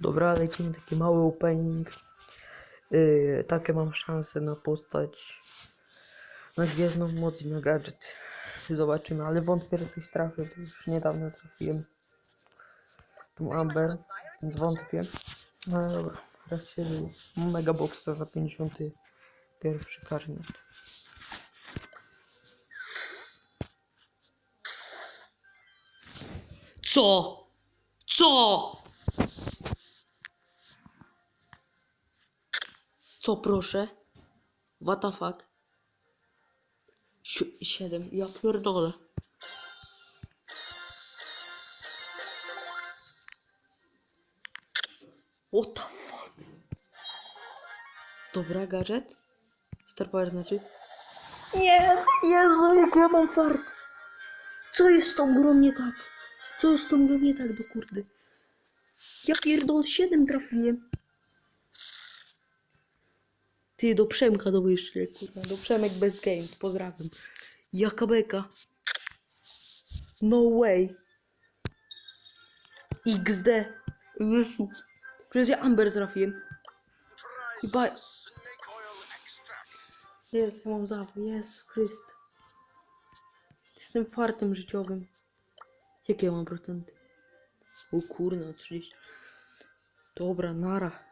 Dobra, lecimy taki mały opening. Yy, takie mam szanse na postać. Na gwiezdną moc i na gadżet. Zobaczymy, ale wątpię, że coś trafię, bo już niedawno trafiłem. Tu Amber, więc wątpię. No dobra, teraz się. Mega boxa za 51 karnet. Co? Co? Co proszę? What the fuck? Si- Siedem, ja pierdolę. What the fuck? Dobra, gadżet? Star Power znaczy? Nie, Jezu, jak ja mam fart. Co jest tą grą tak? Co jest tą grą tak do kurde? Ja pierdolę, 7 trafiłem. Ty, do Przemka to wyszły, kurwa, do Przemek Best Games, pozdrawiam. Jaka beka. No way. XD. Jezu. Przecież ja Amber trafiłem. Chyba... Jest, mam zawód. Jezu Chryst. Jestem fartem życiowym. Jakie ja mam procenty? O kurna, 30. Dobra, nara.